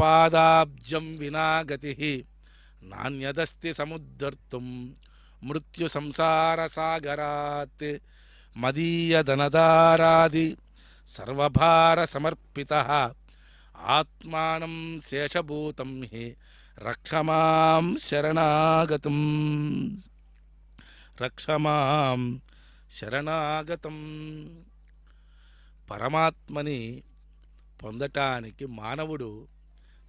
పాదాబ్జం వినా గతి. నాణ్యదస్తి సముద్ధర్తుం మృత్యు సంసార సాగరాత్. మదీయధనదారాది సర్వభార సమర్పిత. ఆత్మానం శేషభూతం హి రక్షమాం శరణాగతం. రక్షమాం శరణాగతం. పరమాత్మని పొందటానికి మానవుడు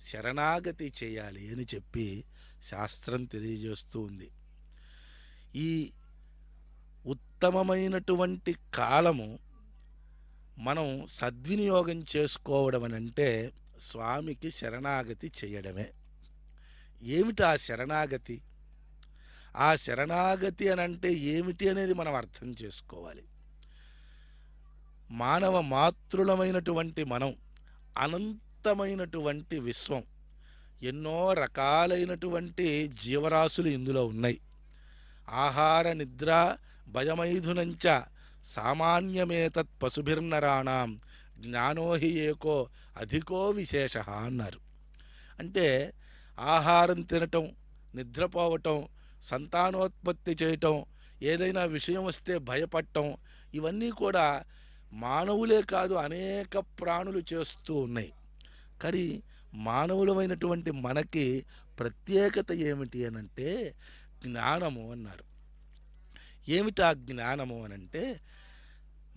శరణాగతి చేయాలి అని చెప్పి శాస్త్రం తెలియజేస్తూ ఉంది. ఈ ఉత్తమమైనటువంటి కాలము మనం సద్వినియోగం చేసుకోవడం అని అంటే స్వామికి శరణాగతి చేయడమే. ఏమిటి ఆ శరణాగతి? ఆ శరణాగతి అని అంటే ఏమిటి అనేది మనం అర్థం చేసుకోవాలి. మానవ మాతృలమైనటువంటి మనం అనంత అనంతమైనటువంటి విశ్వం. ఎన్నో రకాలైనటువంటి జీవరాశులు ఇందులో ఉన్నాయి. ఆహార నిద్ర భయమైథునంచ సామాన్యమేతత్ పశుభిర్నరాణం జ్ఞానోహి ఏకో అధికో విశేష అన్నారు. అంటే ఆహారం తినటం నిద్రపోవటం సంతానోత్పత్తి చేయటం ఏదైనా విషయం వస్తే భయపడటం ఇవన్నీ కూడా మానవులే కాదు అనేక ప్రాణులు చేస్తూ ఉన్నాయి. కానీ మానవులమైనటువంటి మనకి ప్రత్యేకత ఏమిటి అనంటే జ్ఞానము అన్నారు. ఏమిటి ఆ జ్ఞానము అనంటే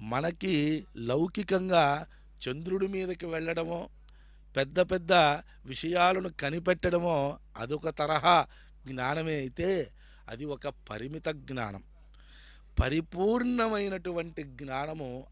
మనకి లౌకికంగా చంద్రుడి మీదకి వెళ్ళడమో పెద్ద పెద్ద విషయాలను కనిపెట్టడమో అదొక తరహా జ్ఞానమే అయితే అది ఒక పరిమిత జ్ఞానం. పరిపూర్ణమైనటువంటి జ్ఞానము